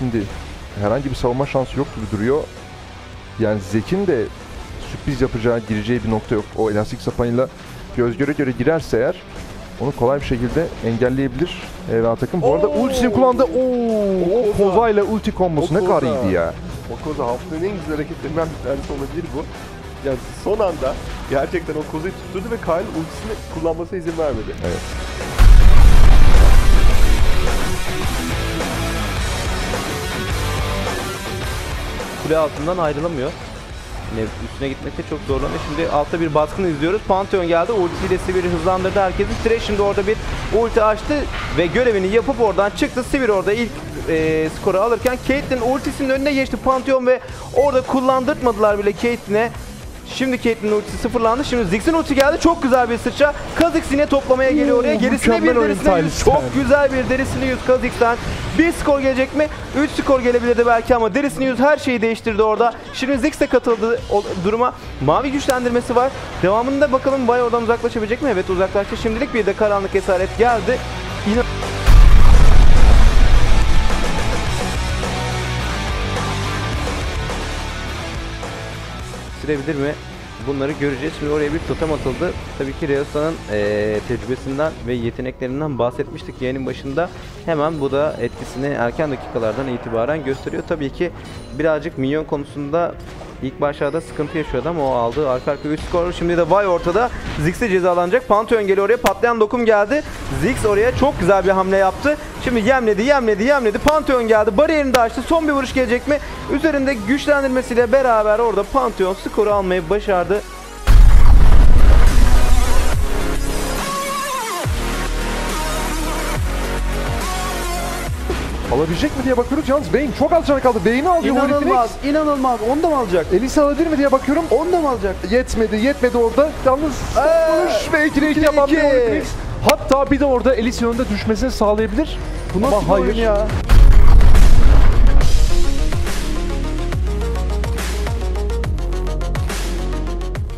şimdi herhangi bir savunma şansı yok gibi duruyor. Yani Zek'in de sürpriz yapacağı, gireceği bir nokta yok. O elastik sapanıyla göz göre göre girerse eğer onu kolay bir şekilde engelleyebilir EVA takım. Bu arada ultisini kullandı. Oo, o Koza. İle ulti kombosu ne kadar iyiydi ya. O koza haftanın en güzel hareketlerinden bir tanesi olabilir bu. Yani son anda gerçekten o kozayı tutturdu ve Kyle ultisini kullanmasına izin vermedi. Evet. Kule altından ayrılamıyor. Yine üstüne gitmekte çok zorlanıyor. Şimdi altta bir baskını izliyoruz. Pantheon geldi. Ultisiyle Sivir'i hızlandırdı herkesi. Thresh şimdi orada bir ulti açtı ve görevini yapıp oradan çıktı. Sivir orada ilk e, skoru alırken Caitlyn ultisinin önüne geçti Pantheon ve orada kullandırtmadılar bile Caitlyn'e. Şimdi Caitlyn'in ultisi sıfırlandı. Şimdi Ziggs'in ulti geldi. Çok güzel bir sıçra. Kha'Zix yine toplamaya geliyor oraya. Gerisine bir derisine yüz. Çok güzel bir derisini yüz Kha'Zix'ten. Bir skor gelecek mi? 3 skor gelebilirdi belki ama derisini yüz her şeyi değiştirdi orada. Şimdi Ziggs de katıldı duruma. Mavi güçlendirmesi var. Devamında bakalım Bay oradan uzaklaşabilecek mi? Evet uzaklaştı. Şimdilik bir de karanlık esaret geldi. Yine sürebilir mi? Bunları göreceğiz. Şimdi oraya bir totem atıldı. Tabii ki Reosa'nın eee, tecrübesinden ve yeteneklerinden bahsetmiştik yayının başında. Hemen bu da etkisini erken dakikalardan itibaren gösteriyor. Tabii ki birazcık minyon konusunda ilk başlarda sıkıntı yaşıyordu ama o aldı. Arka arka 3 skor. Şimdi de Vay ortada. Ziggs de cezalanacak. Pantheon geliyor oraya. Patlayan dokum geldi. Ziggs oraya çok güzel bir hamle yaptı. Şimdi yemledi, yemledi, yemledi. Pantheon geldi. Bariyerini de açtı. Son bir vuruş gelecek mi? Üzerinde güçlendirmesiyle beraber orada Pantheon skoru almayı başardı. Alabilecek mi diye bakıyoruz. Yalnız Vayne çok az canı kaldı. Vayne'i alıyor Holy Phoenix. inanılmaz. Onu da mı alacak? Elisa alabilir mi diye bakıyorum. Onu da mı alacak? Yetmedi, yetmedi orada. Yalnız Ee, ve 2'de 2 ikide yapan bir Phoenix. Hatta bir de orada Elisa önünde düşmesini sağlayabilir. Bu nasıl Ama hayır. ya?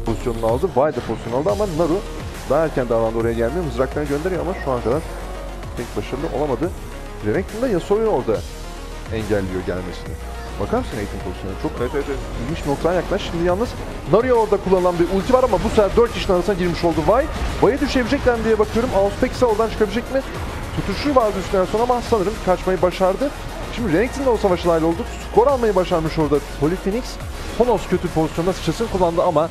pozisyonunu aldı. Vay da pozisyonu aldı ama Naru daha erken davrandı oraya gelmiyor. Mızraklarını gönderiyor ama şu ana kadar pek başarılı olamadı. Renekton da Yasuo'yu orada engelliyor gelmesini. Bakar mısın eğitim pozisyonuna? Çok Evet evet evet. ilginç bir noktaya yaklaş. Şimdi yalnız Naru'ya orada kullanılan bir ulti var ama bu sefer 4 kişinin arasına girmiş oldu Vay. Vay'a düşebilecekler diye bakıyorum. Auspex ise oradan çıkabilecek mi? Tutuşu vardı üstünden sonra ama sanırım kaçmayı başardı. Şimdi Renekton da o savaşa dahil oldu. Skor almayı başarmış orada Holy Phoenix. Honos kötü pozisyonda sıçrasını kullandı ama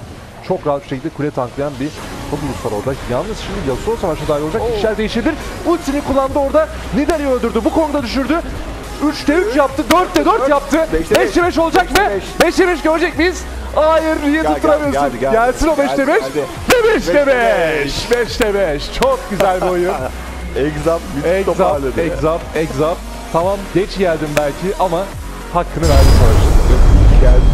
çok rahat bir şekilde kule tanklayan bir Kodulus var orada. Yalnız şimdi Yasuo savaşa dahil olacak. İşler değişebilir. Ultisini kullandı orada. Nidalee'yi öldürdü. Bu konuda düşürdü. 3'te 3 yaptı. 4'te 4 yaptı. Beşte 5'te 5 olacak mı? 5'te 5 görecek miyiz? Hayır, niye Gel, tutturamıyorsun? gel, gel, gel. Gelsin o 5'te 5. Geldi, Ve 5'te 5. 5'te 5. Çok güzel bir oyun. Exam müthiş Exap, toparladı. exap, exap. Tamam geç geldim belki ama hakkını verdi savaşın. Geldi.